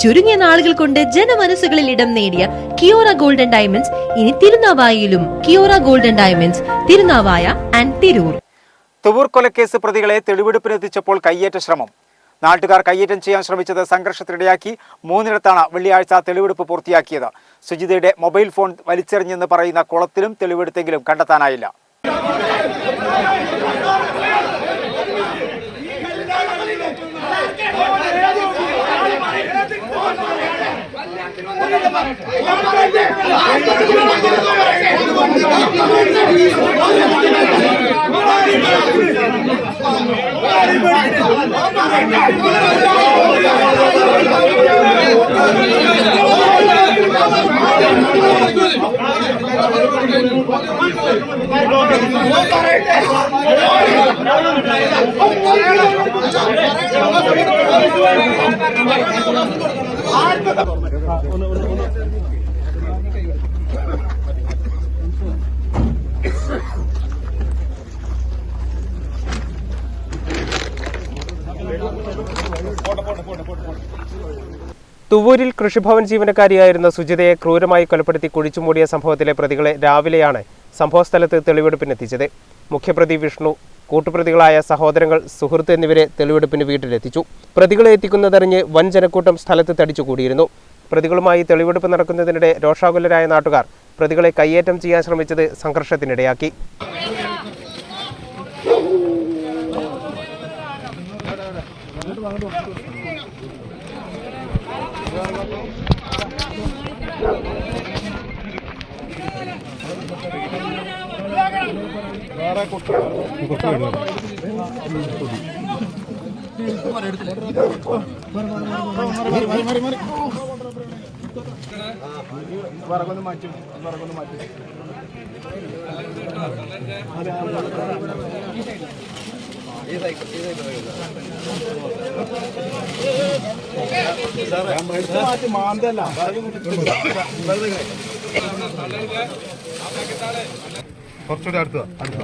ചുരുങ്ങിയ നാളുകൾ കൊണ്ട് ജനമനസ്സുകളിൽ ഇടം നേടിയ കിയോറ ഗോൾഡൻ ഡയമണ്ട്സ് ഇനി തിരുനാവായയിലും Kiora golden diamonds Thirunavaya and Tirur. Thuvur കൊലക്കേസ് പ്രതികളെ തെളിവെടുപ്പിനെത്തിച്ചപ്പോൾ കയ്യേറ്റ ശ്രമം. നാട്ടുകാർ കയ്യേറ്റം ചെയ്യാൻ ശ്രമിച്ചത് സംഘർഷത്തിനിടയാക്കി. മൂന്നിടത്താണ് വെള്ളിയാഴ്ച തെളിവെടുപ്പ് പൂർത്തിയാക്കിയത്. സുജിതയുടെ മൊബൈൽ ഫോൺ വലിച്ചെറിഞ്ഞെന്ന് പറയുന്ന കുളത്തിലും തെളിവെടുത്തെങ്കിലും കണ്ടെത്താനായില്ല. Oh, my God. തുവൂരിൽ കൃഷിഭവൻ ജീവനക്കാരിയായിരുന്ന സുജിതയെ ക്രൂരമായി കൊലപ്പെടുത്തി കുഴിച്ചുമൂടിയ സംഭവത്തിലെ പ്രതികളെ രാവിലെയാണ് സംഭവസ്ഥലത്ത് തെളിവെടുപ്പിനെത്തിച്ചത്. മുഖ്യപ്രതി വിഷ്ണു കൂട്ടുപ്രതികളായ സഹോദരങ്ങൾ സുഹൃത്ത് എന്നിവരെ തെളിവെടുപ്പിന് വീട്ടിലെത്തിച്ചു. പ്രതികളെ എത്തിക്കുന്നതറിഞ്ഞ് വൻ ജനക്കൂട്ടം സ്ഥലത്ത് തടിച്ചുകൂടിയിരുന്നു. പ്രതികളുമായി തെളിവെടുപ്പ് നടക്കുന്നതിനിടെ രോഷാകുലരായ നാട്ടുകാർ പ്രതികളെ കയ്യേറ്റം ചെയ്യാൻ ശ്രമിച്ചത് സംഘർഷത്തിനിടയാക്കി. മാന്തല്ല. കുറച്ചുകൂടി അടുത്ത അടുത്ത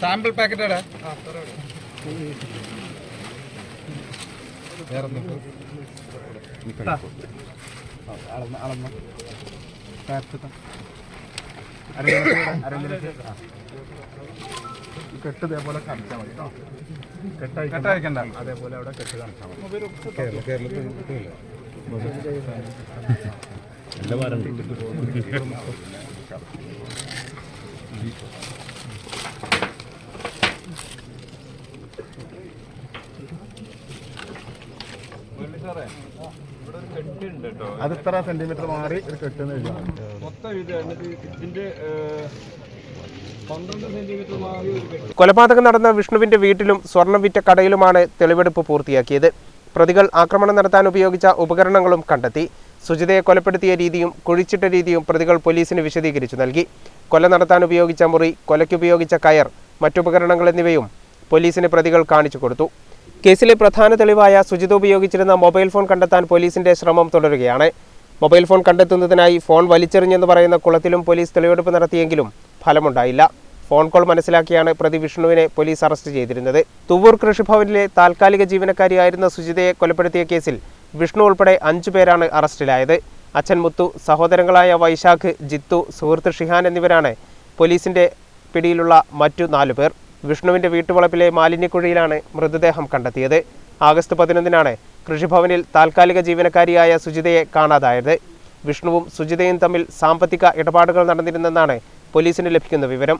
സാമ്പിൾ പാക്കറ്റ് എവിടെ? കെട്ട് ഇതേപോലെ കാണിച്ചാൽ മതി കേട്ടോ കെട്ടായി കെട്ടയക്കണ്ട. അതേപോലെ അവിടെ കെട്ട് കാണിച്ചാൽ മതി കേരള കേരളത്തിൽ അത് ഇത്ര സെന്റിമീറ്റർ മാറി ഒരു കെട്ടെന്ന് എഴുതാം. മൊത്തം ഇത് എന്നിട്ട് ഇതിന്റെ പന്ത്രണ്ട് സെന്റിമീറ്റർ മാറി ഒരു കെട്ട്. കൊലപാതകം നടന്ന വിഷ്ണുവിന്റെ വീട്ടിലും സ്വർണം വിറ്റ കടയിലുമാണ് തെളിവെടുപ്പ് പൂർത്തിയാക്കിയത്. പ്രതികൾ ആക്രമണം നടത്താൻ ഉപയോഗിച്ച ഉപകരണങ്ങളും കണ്ടെത്തി. സുജിതയെ കൊലപ്പെടുത്തിയ രീതിയും കുഴിച്ചിട്ട രീതിയും പ്രതികൾ പോലീസിന് വിശദീകരിച്ചു നൽകി. കൊല നടത്താൻ ഉപയോഗിച്ച മുറി കൊലയ്ക്കുപയോഗിച്ച കയർ മറ്റുപകരണങ്ങൾ എന്നിവയും പോലീസിന് പ്രതികൾ കാണിച്ചു കൊടുത്തു. കേസിലെ പ്രധാന തെളിവായ സുജിത ഉപയോഗിച്ചിരുന്ന മൊബൈൽ ഫോൺ കണ്ടെത്താൻ പോലീസിന്റെ ശ്രമം തുടരുകയാണ്. മൊബൈൽ ഫോൺ കണ്ടെത്തുന്നതിനായി ഫോൺ വലിച്ചെറിഞ്ഞെന്ന് പറയുന്ന കുളത്തിലും പോലീസ് തെളിവെടുപ്പ് നടത്തിയെങ്കിലും ഫലമുണ്ടായില്ല. ഫോൺ കോൾ മനസ്സിലാക്കിയാണ് പ്രതി വിഷ്ണുവിനെ പോലീസ് അറസ്റ്റ് ചെയ്തിരുന്നത്. തുവൂർ കൃഷിഭവനിലെ താൽക്കാലിക ജീവനക്കാരിയായിരുന്ന സുജിതയെ കൊലപ്പെടുത്തിയ കേസിൽ വിഷ്ണു ഉൾപ്പെടെ അഞ്ചു പേരാണ് അറസ്റ്റിലായത്. അച്ഛൻ മുത്തു സഹോദരങ്ങളായ വൈശാഖ് ജിത്തു സുഹൃത്ത് ഷിഹാൻ എന്നിവരാണ് പോലീസിന്റെ പിടിയിലുള്ള മറ്റു നാലു പേർ. വിഷ്ണുവിന്റെ വീട്ടുവളപ്പിലെ മാലിന്യക്കുഴിയിലാണ് മൃതദേഹം കണ്ടെത്തിയത്. ആഗസ്റ്റ് പതിനൊന്നിനാണ് കൃഷിഭവനിൽ താൽക്കാലിക ജീവനക്കാരിയായ സുജിതയെ കാണാതായത്. വിഷ്ണുവും സുജിതയും തമ്മിൽ സാമ്പത്തിക ഇടപാടുകൾ നടന്നിരുന്നെന്നാണ് പോലീസിന് ലഭിക്കുന്ന വിവരം.